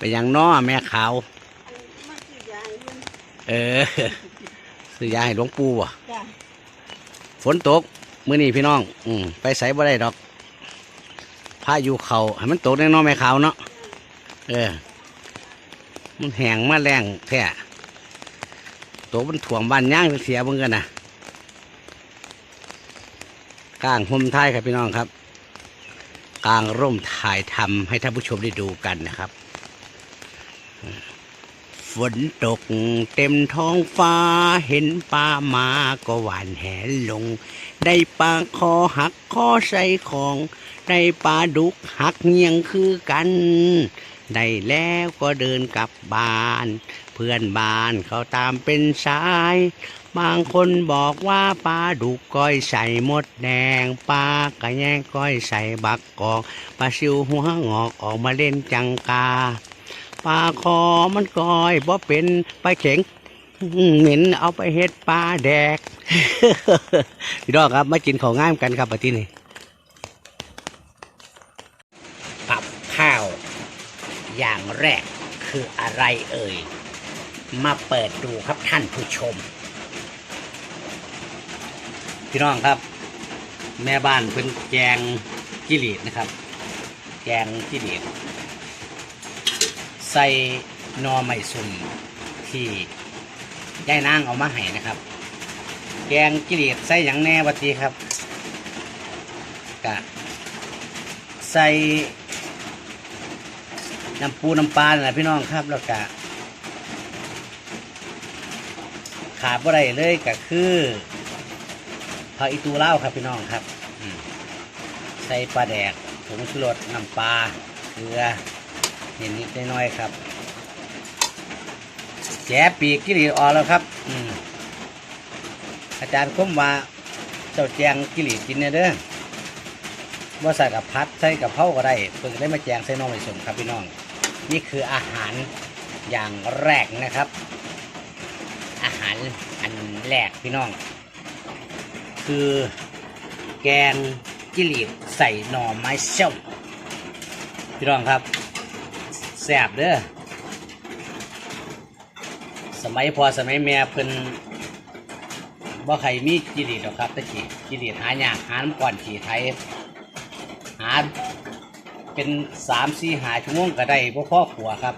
ไปยังน้อแม่ขาวมาซื้อยาให้เพิ่นเออซื้อยาให้หลวงปู่อะจ้ะฝนตกมื้อนี้พี่น้อง อืมไปใส่บ่ได้ดอกพายุเขาให้มันตกแน่นอนแม่ขาวเนาะเออ มันแห้งมาแรงแท้ตกมันถ่วงบ้านย่างเสียเบิ่งกันนะกลางห่มท้ายครับพี่น้องครับกลางร่มถ่ายทำให้ท่านผู้ชมได้ดูกันนะครับ ฝนตกเต็มท้องฟ้าเห็นปลามาก็หวานแหลง ได้ปลาคอหักคอใส่ของ ได้ปลาดุกหักเงียงคือกัน ได้แล้วก็เดินกลับบ้าน เพื่อนบ้านเขาตามเป็นสาย บางคนบอกว่าปลาดุกก้อยใส่มดแดงปลากระแยงก้อยใส่บักกอกปลาซิวหัวงอกออกมาเล่นจังกา ปลาคอมันก้อยบ่เป็นปลาเข็งเหม็นเอาไปเฮ็ดปลาแดก พี่น้องครับมากินของง่ายกันครับปที่นี่ปรับข้าว อย่างแรกคืออะไรเอ่ย มาเปิดดูครับท่านผู้ชม พี่น้องครับ แม่บ้านเป็นแกงกิริดนะครับ แกงกิริด ใส่นอไม่สุ่มที่ยายนางเอามาให้นะครับ แกงกิเลสใส่หยังแน่วัตีครับกะใส่น้ำปูน้ำปลาแหละพี่น้องครับแล้วกะขาดบ่ได้เลยก็คือผักอีตูเล่าครับพี่น้องครับใส่ปลาแดกผงชูรสน้ำปลาเกลือ เห็นนิดน้อยครับแกะปีกกิริออกแล้วครับอืมอาจารย์คุ้มว่าเจ้าแจงกิริกินเนี่ยเด้อว่าใส่กับพัดใส่กับเผาก็ได้เพิ่งได้มาแจงใส่น้องไปสมครับพี่น้อง นี่คืออาหารอย่างแรกนะครับ อาหารอันแรกพี่น้อง คือแกงกิริใส่หน่อไม้ส้มพี่น้องครับ แสบเด้อสมัยพอสมัยแม่เพิ่นบ่ใครมีกิเลสหรอกครับตะกี้กิเลสหายากหาน้ำก่อนขี่ไทยหาเป็นสามสี่หาชั่วโมงก็ได้พ่อพ่อขัวครับ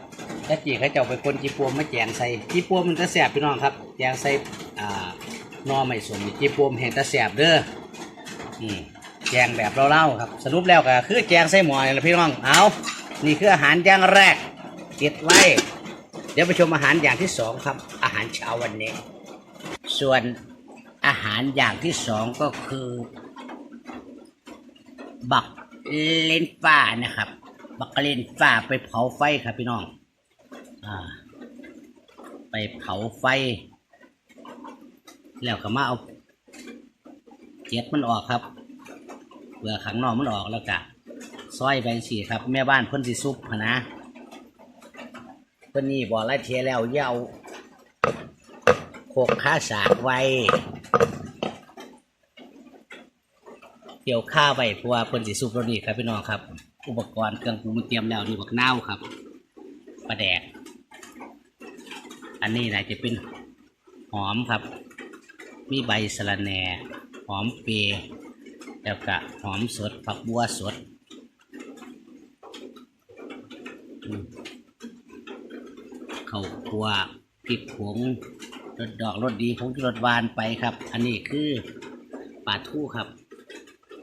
ตะกี้เขาเจ้าไปคนจีปวมมาแจงใส่จีปวมันจะแสบพี่น้องครับแจงใส่อ่าหนอไม่สมนี่จีปวเห็นตะแสบเด้ออืมแจงแบบเล่าๆครับ สรุปแล้วก็คือแจงใส่หมอนี่แหละพี่น้องเอา นี่คืออาหารอย่างแรกเก็บไว้ เดี๋ยวไปชมอาหารอย่างที่สองครับ อาหารเช้าวันนี้ ส่วนอาหารอย่างที่สองก็คือ บักเลนฟ้านะครับ บักเลนฟ้าไปเผาไฟครับพี่น้องอ่าไปเผาไฟ แล้วก็มาเอาเจ็ดมันออกครับเปลือกข้างนอกมันออกแล้วก็ ซอยแบงสีครับ แม่บ้านเพิ่นสิซุปหนะเพิ่นนี่บอกไล่เทียแล้วอย่าโคกข้าสากไว้เกี่ยวข้าวไว้เพราะว่าเพิ่นสิซุปแล้วนี่ครับพี่น้องครับ อุปกรณ์เครื่องปรุงมันเตรียมแล้วนี่บักเน่าครับปลาแดก อันนี้นะจะเป็นหอมครับ มีใบสะระแหน่ หอมเปรแล้วก็หอมสด ผักบัวสด อืมข้าวคั่วพริกผงรสดอกรสดีผงรสหวานไปครับ อันนี้คือปลาทู่ครับ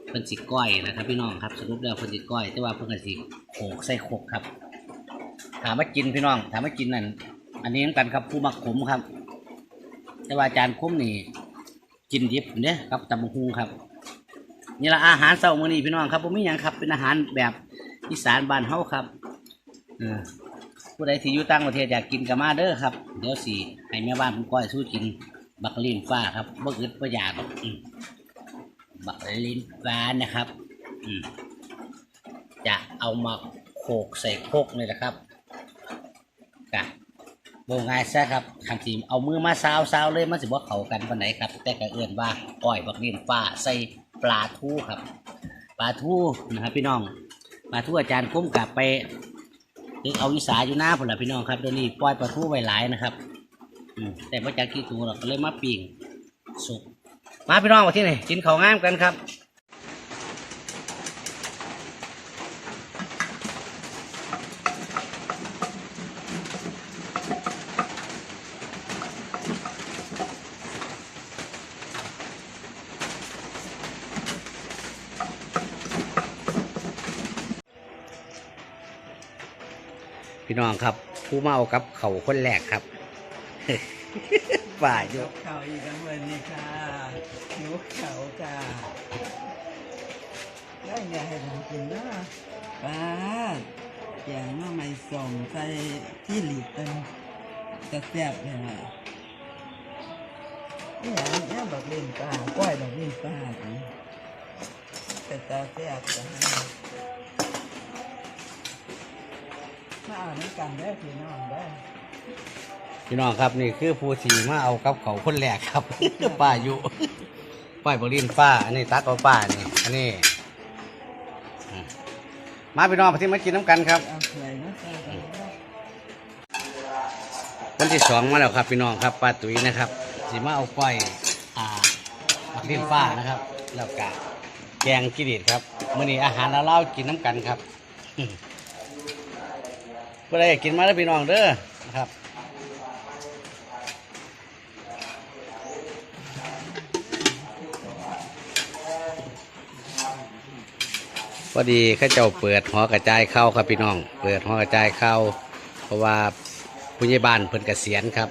เพิ่นสิก้อยนะครับ พี่น้องครับสรุปแล้วเพิ่นสิก้อย แต่ว่าเพิ่นก็สิโขกใส่โขกครับ ถามว่ากินพี่น้อง ถามว่ากินนั่นอันนี้เหมือนกันครับผู้มักขมครับ แต่ว่าอาจารย์คมนี่กินดิบเนี่ยครับตำบักฮุงครับนี่ละอาหารเช้ามื้อนี้พี่น้องครับผมมีหยังครับเป็นอาหารแบบอีสานบ้านเฮาครับ ผู้ใดที่อยู่ต่างประเทศอยากกินก็มาเด้อครับ เดี๋ยวสิให้แม่บ้านผมก้อยสู้กิน บักลินฟ้าครับบ่อึดบ่อยากหรอกอืมบักลินฟ้านะครับอืจะเอามาโขกใส่โคกนี่แหละครับกะโบง่ายซะครับคันทีเอามือมาซาวซาวเลยมันสิบ่าเขากันปานไหนครับ แต่ก็เอื้อนว่าก้อยบักลินฟ้าใส่ปลาทูครับ ปลาทูนะครับพี่น้องปลาทูอาจารย์คุ้มกลับไป ดึงเอาวิสาอยู่หน้าผลละพี่น้องครับเดี๋ยวนี้ปล่อยปลาทูไว้หลายนะครับแต่ว่าจากกี่ตัวเราก็เลยมาปิ่งสุกมาพี่น้องมาที่ไหนกินข้าวงามกันครับ พี่น้องครับ ผู้มาเอากับเขาคนแรกครับฝ่ายอยู่เขาอีกแล้ววันนี้ค่ะหิวเขาค่ะได้ไงให้ผมกินนะป้าแกงหน้ำไม่ส่งใส่ที่หลีกเป็นจะแซ่บเลยว่ะนี่อย่างนี้บักเล่นปลาก้อยบักเล่นปลาแต่ตาแซ่บจ้ะ มาน้ำกันได้อพี่น้องได้อพี่น้องครับนี่คือผู้ที่มาเอากับเขาคนแรกครับ ป้าอยู่ป้ายบรินฟ้า อันนี้ตักเอาป้านี่อันนี้อืมมาพี่น้องมาที่มากินน้ำกันครับ เอาเผื่อยนะใส่กันได้วันที่สองมาแล้วครับพี่น้องครับป้าตุ๋ยนะครับสีมาเอาก้อยอ่าบักลิ้นฟ้านะครับ แล้วก็แกงกิริดครับมื่อนี้อาหารเราเล่ากินน้ำกันครับเพื่ออะไรกินมาแล้วพี่น้องเด้อนะครับพอดีข้าเจ้าเปิดหอกระจายเข้าครับพี่น้อง เปิดหอกระจายเข้า เพราะว่าผู้ใหญ่บ้านเพิ่นเกษียณครับ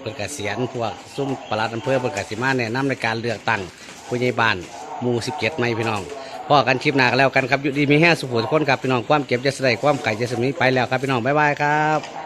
เพิ่นเกษียณพวกซุ่มปลัดอำเภอเพิ่นกสิมาแนะนำในการเลือกตั้งผู้ใหญ่บ้านหมู่17ไม่พี่น้อง พ่อกันคลิปหน้ากันแล้วกันครับอยู่ดีมีแห้งสุขทุกคนครับพี่น้องความเก็บจะใส่ความไก่จะสมีไปแล้วครับพี่น้องบ๊ายบายครับ